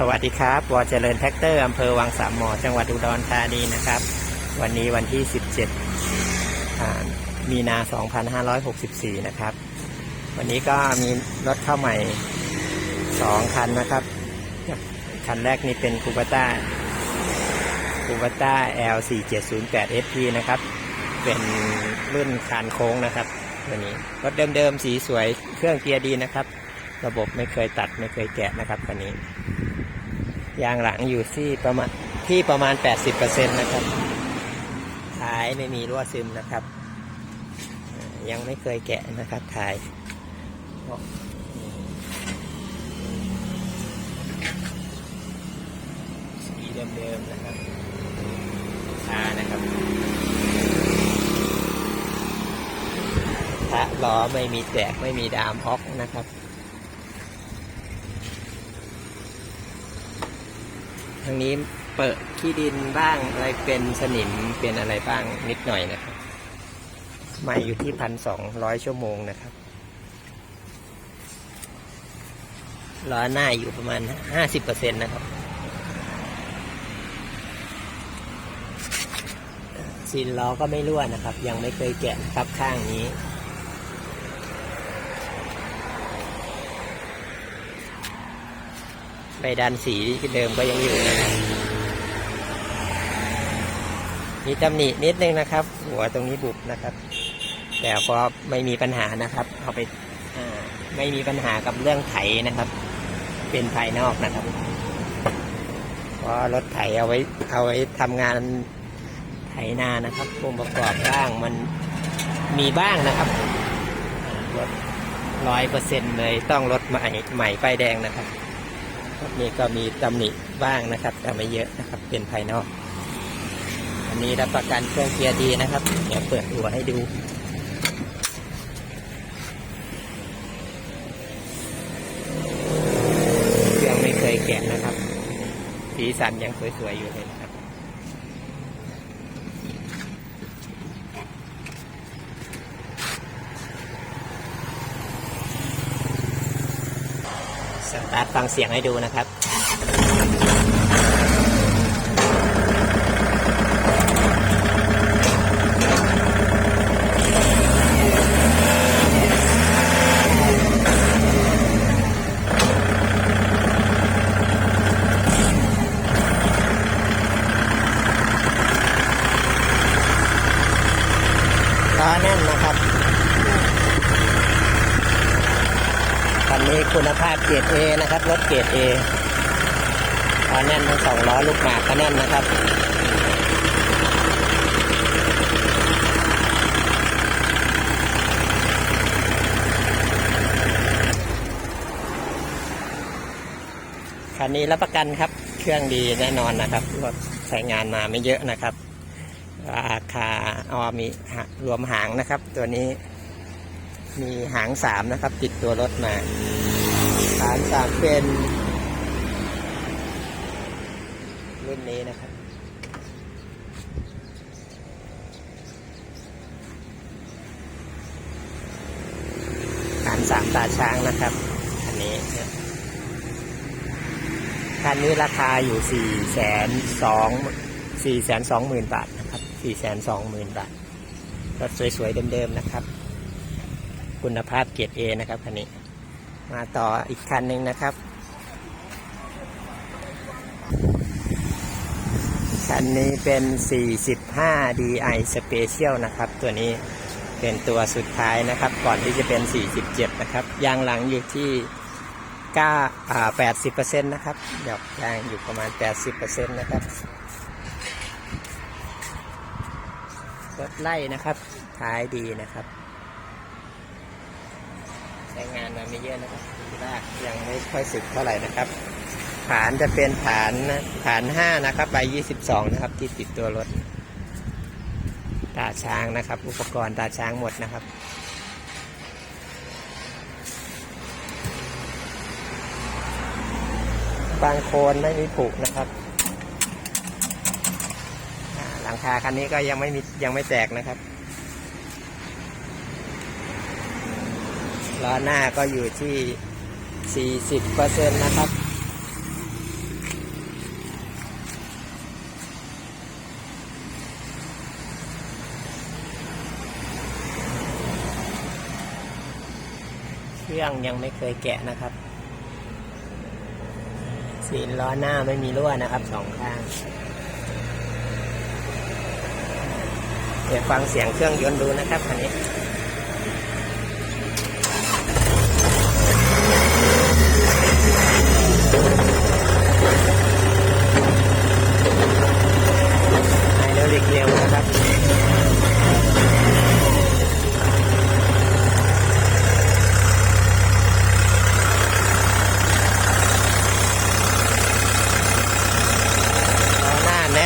สวัสดีครับวอเจริญแท็กเตอร์อำเภอวังสามหมอ จังหวัดอุดรธานีนะครับ วันนี้วันที่ 17 มีนา 2564 นะครับ วันนี้ก็มีรถเข้าใหม่ 2 คันนะครับ คันแรกนี่เป็นคูปต้าคูปต้า L4708 SP นะครับ เป็นรุ่นคานโค้งนะครับตัวนี้รถเดิมๆ สีสวยเครื่องเกียร์ดีนะครับ ระบบไม่เคยตัดไม่เคยแกะนะครับคันนี้ ยางหลังอยู่ที่ประมาณที่ประมาณ 80%นะครับท้ายไม่มีรั่วซึมนะครับอ่ายังไม่เคยแกะนะครับท้ายสีเดิมๆนะครับทานะครับพระล้อไม่มีแตกไม่มีดามฮอกนะครับ ทางนี้เปิดขี้ดินบ้างอะไรเป็นสนิมเป็นอะไรบ้างนิดหน่อยนะครับใหม่อยู่ที่พันสองร้อยชั่วโมงนะครับล้อหน้าอยู่ประมาณห้าสิบเปอร์เซ็นต์นะครับซีนล้อก็ไม่รั่วนะครับ ยังไม่เคยแกะนะครับข้างนี้ ใบ ดันสีเดิมก็ยังอยู่นะครับมีตำหนินิดนึงนะครับ หัวตรงนี้บุบนะครับ แต่พอไม่มีปัญหานะครับ เอาไปาไม่มีปัญหากับเรื่องไถนะครับ เป็นภายนอกนะครับเพราะรถไถเอาไว้เอาไว้ทำงานไถนานะครับองค์ประกอบบ้างมันมีบ้างนะครับรถร้อยเปอร์เซ็นต์เลยต้องรถใหม่ใหม่ป้ายแดงนะครับ นี่ก็มีตำหนิบ้างนะครับ แต่ไม่เยอะนะครับ เป็นภายนอก อันนี้รับประกันเครื่องเกียร์ดีนะครับ เดี๋ยวเปิดหัวให้ดูเครื่องไม่เคยแกะนะครับ สีสันยังสวยๆอยู่เลยนะครับ สตาร์ทฟังเสียงให้ดูนะครับล้อแน่นนะครับ คันนี้คุณภาพเกรด A นะครับ รถเกรด A ล้อแน่นทั้งสองล้อลูกหมากก็แน่นนะครับคันนี้รับประกันครับ เครื่องดีแน่นอนนะครับรถใช้งานมาไม่เยอะนะครับ ราคาออมีรวมหางนะครับ ตัวนี้ มีหางสามนะครับ ติดตัวรถมา หางสามเป็นรุ่นนี้นะครับ หางสามตาช้างนะครับ อันนี้คันนี้ราคาอยู่สี่แสนสองสี่แสนสองหมื่นบาทนะครับสี่แสนสองหมื่นบาทรถสวยๆเดิมๆนะครับ คุณภาพเกียรดเอนะครับคันนี้ มาต่ออีกคันหนึ่งนะครับ คันนี้เป็น 45 DI Special นะครับ ตัวนี้เป็นตัวสุดท้ายนะครับ ก่อนที่จะเป็น 47 นะครับ ยางหลังอยู่ที่9อ่า80%นะครับดอกยางอยู่ประมาณ 80%นะครับรถไล่นะครับ ท้ายดีนะครับ ใช้งานมาไม่เยอะนะครับรากยังไม่ค่อยสึกเท่าไหร่นะครับ ฐานจะเป็นฐานฐานห้านะครับใบยี่สิบสองนะครับ ที่ติดตัวรถ ตาช้างนะครับ อุปกรณ์ตาช้างหมดนะครับบางโคนไม่มีผุนะครับหลังคาคันนี้ก็ยังไม่มียังไม่แตกนะครับ ล้อหน้าก็อยู่ที่ 40เปอร์เซ็นต์นะครับเครื่องยังไม่เคยแกะนะครับ สีล้อหน้าไม่มีรั่วนะครับสองข้าง เดี๋ยวฟังเสียงเครื่องยนต์ดูนะครับคันนี้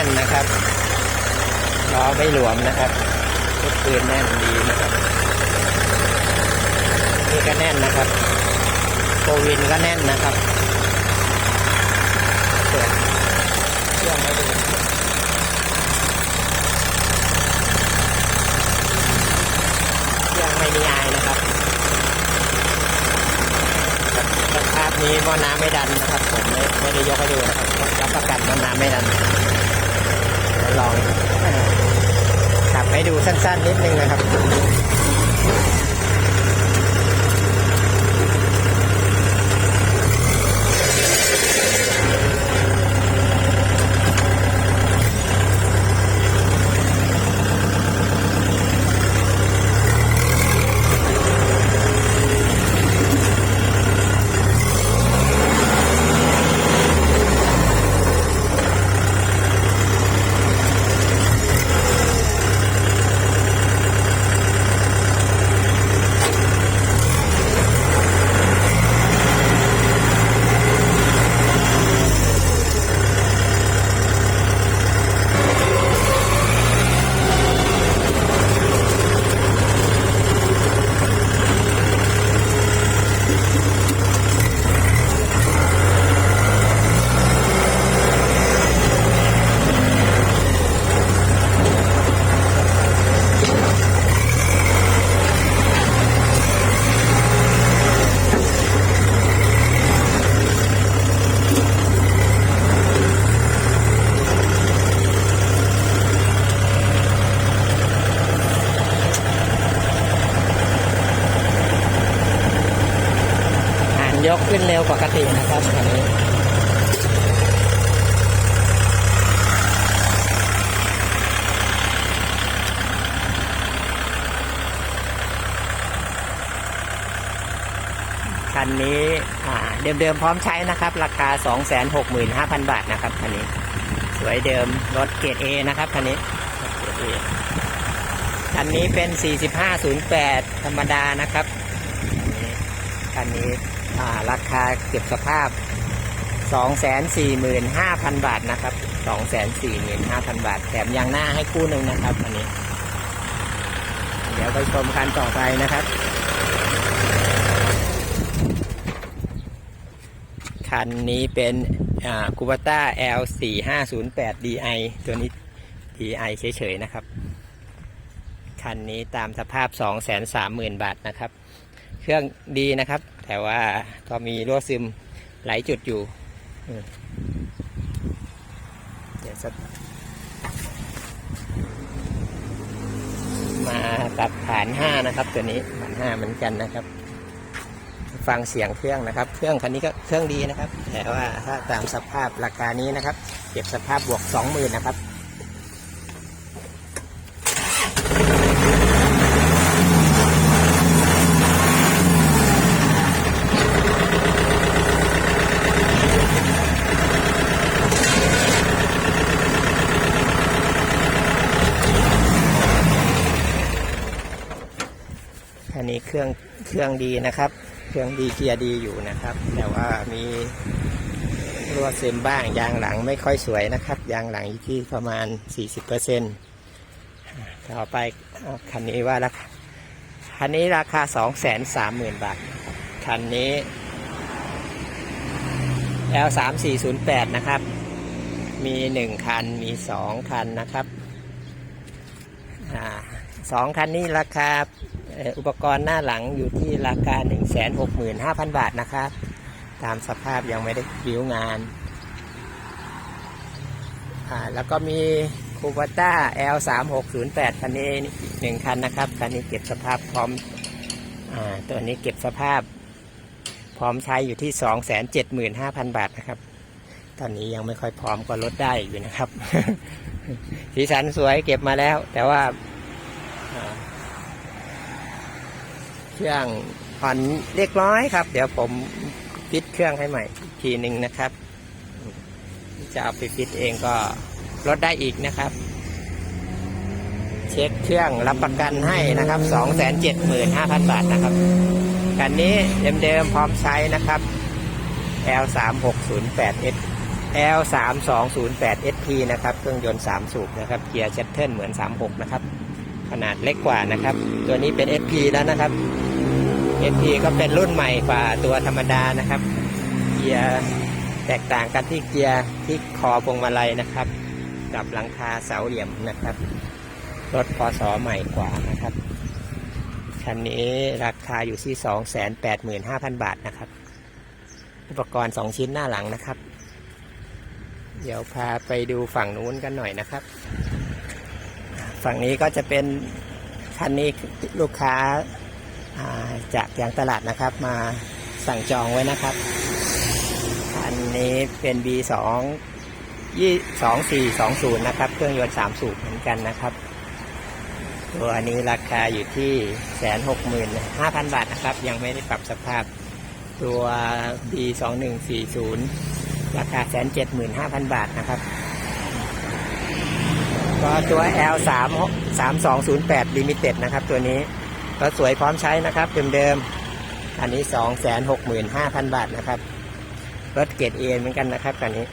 แน่นนะครับล้อไม่หลวมนะครับทุกคืนแน่นดีนะครับนี่ก็แน่นนะครับโควินก็แน่นนะครับเปิดเครื่องให้ดูเครื่องไม่มีไอายนะครับสภาพนี้ม้อน้ำไม่ดันนะครับ ผมไม่ไม่ได้ยกให้ดูนะครับรับประกันหม้อน้ำไม่ดัน ลองขับให้ดูสั้นๆนิดนึงนะครับ ขึ้นเร็วปกตินะครับคันนี้คันนี้เดิมๆพร้อมใช้นะครับ ราคา 265,000 บาทนะครับคันนี้ สวยเดิมรถเกรด A นะครับคันนี้คันนี้เป็น 4508 ธรรมดานะครับคันนี้ ราคาเก็บสภาพ 245,000 บาทนะครับ 245,000 บาท แถมยางหน้าให้คู่หนึ่งนะครับอันนี้ เดี๋ยวไปชมกันต่อไปนะครับคันนี้เป็นคูปต้า L 4 5 0 8 DI ตัวนี้ DI เฉยๆนะครับ คันนี้ตามสภาพ 230,000 บาทนะครับ เครื่องดีนะครับ แต่ว่าก็มีรั่วซึมหลายจุดอยู่มเดี๋ยวสักมาตัดฐานห้านะครับ ตัวนี้ฐานห้าเหมือนกันนะครับ ฟังเสียงเครื่องนะครับ เครื่องคันนี้ก็เครื่องดีนะครับ แต่ว่าถ้าตามสภาพราคานี้นะครับ เก็บสภาพบวก20,000นะครับ อันนี้ เครื่องดีนะครับ เครื่องดีเกียร์ดีอยู่นะครับ แต่ว่ามีรั่วซึมบ้างยางหลังไม่ค่อยสวยนะครับ ยางหลังอยู่ที่ประมาณ 40%ต่อไปเอคันนี้ว่าราคาคันนี้ราคา 230,000 บาท คันนี้ L 3 4 0 8 นะครับ มี 1 คัน มี 2 คันนะครับอ่าสองคันนี้ราคา อุปกรณ์หน้าหลังอยู่ที่ราคา 165,000 บาทนะครับ ตามสภาพยังไม่ได้บิวงาน แล้วก็มีคูปต้า L 3 6 0 8 คันนี้หนึ่งคันนะครับ คันนี้เก็บสภาพพร้อมอตัวนี้เก็บสภาพพร้อมใช้อยู่ที่ 275,000 บาทนะครับ ตอนนี้ยังไม่ค่อยพร้อมก็ลดได้อยู่นะครับ สีสันสวยเก็บมาแล้ว แต่ว่า เครื่องผ่อนเรียกร้อยครับ เดี๋ยวผมฟิตเครื่องให้ใหม่ทีหนึ่งนะครับ จะเอาไปฟิตเองก็ลดได้อีกนะครับ เช็คเครื่องรับประกันให้นะครับ275,000บาทนะครับคันนี้เดิมๆพร้อมใช้นะครับ L3608S L3208SP นะครับ เครื่องยนต์ 3 สูบนะครับ เกียร์เชตเทิลเหมือน 36 นะครับ ขนาดเล็กกว่านะครับ ตัวนี้เป็น SP แล้วนะครับ SP ก็เป็นรุ่นใหม่กว่าตัวธรรมดานะครับ เกียร์แตกต่างกันที่เกียร์ที่คอพวงมาลัยนะครับ กับหลังคาเสาเหลี่ยมนะครับ รถพศใหม่กว่านะครับ คันนี้ราคาอยู่ที่ 285,000 บาทนะครับ อุปกรณ์ 2 ชิ้นหน้าหลังนะครับ เดี๋ยวพาไปดูฝั่งนู้นกันหน่อยนะครับ ฝั่งนี้ก็จะเป็นคันนี้ลูกค้า จากยางตลาดนะครับมาสั่งจองไว้นะครับคันนี้เป็น B2 2420 นะครับ เครื่องยนต์3สูบเหมือนกันนะครับ ตัวนี้ราคาอยู่ที่แสนหกหมื่นห้าพันบาทนะครับ ยังไม่ได้ปรับสภาพ ตัว B สองหนึ่งสี่ศูนย์ราคาแสนเจ็ดหมื่นห้าพันบาทนะครับก็ตัว L สามสามสองศูนย์แปดลิมิเต็ดนะครับตัวนี้ ก็สวยพร้อมใช้นะครับเดิมๆอันนี้สองแสนหกหมื่นห้าพันบาทนะครับ รถเกรดเอเหมือนกันนะครับคันนี้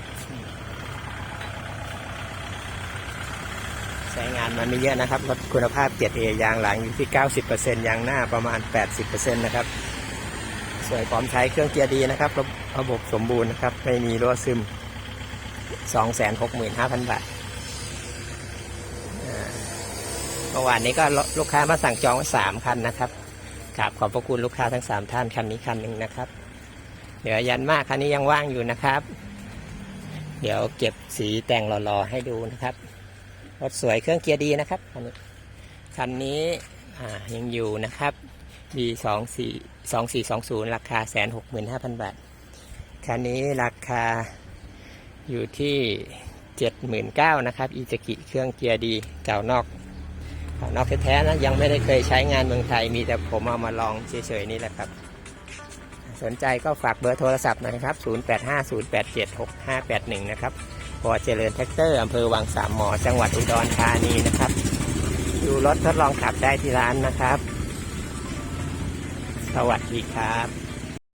ใช้งานมันไม่เยอะนะครับ รถคุณภาพ 7A ยางหลังอยู่ที่90%ยางหน้าประมาณ80%นนะครับ สวยพร้อมใช้เครื่องเกียร์ดีนะครับ ระบบสมบูรณ์นะครับ ไม่มีรั่วซึม265,000บาทอ่าเมื่อวานนี้ก็ลูกค้ามาสั่งจองไว้3คันนะครับกราบขอบพระคุณลูกค้าทั้ง3ท่านคันนี้คันหนึ่งนะครับเหลือยันมากคันนี้ยังว่างอยู่นะครับ เดี๋ยวเก็บสีแต่งหล่อๆให้ดูนะครับรถสวยเครื่องเกียร์ดีนะครับคันนี้คันนี้ยังอยู่นะครับ B สองสี่สองสี่สองศูนย์ราคาแสนหกหมื่นห้าพันบาทคันนี้ราคาอยู่ที่เจ็ดหมื่นเก้านะครับ อีจกิเครื่องเกียร์ดีเก่านอก นอกแท้ๆนะยังไม่ได้เคยใช้งานเมืองไทย มีแต่ผมเอามาลองเฉยๆนี่แหละครับ สนใจก็ฝากเบอร์โทรศัพท์หนะครับ 0850876581 นะครับ พอเจริญแท็กเตอร์อำเภอวังสามหมอ จังหวัดอุดรธานีนะครับ ดูรถทดลองขับได้ที่ร้านนะครับ สวัสดีครับ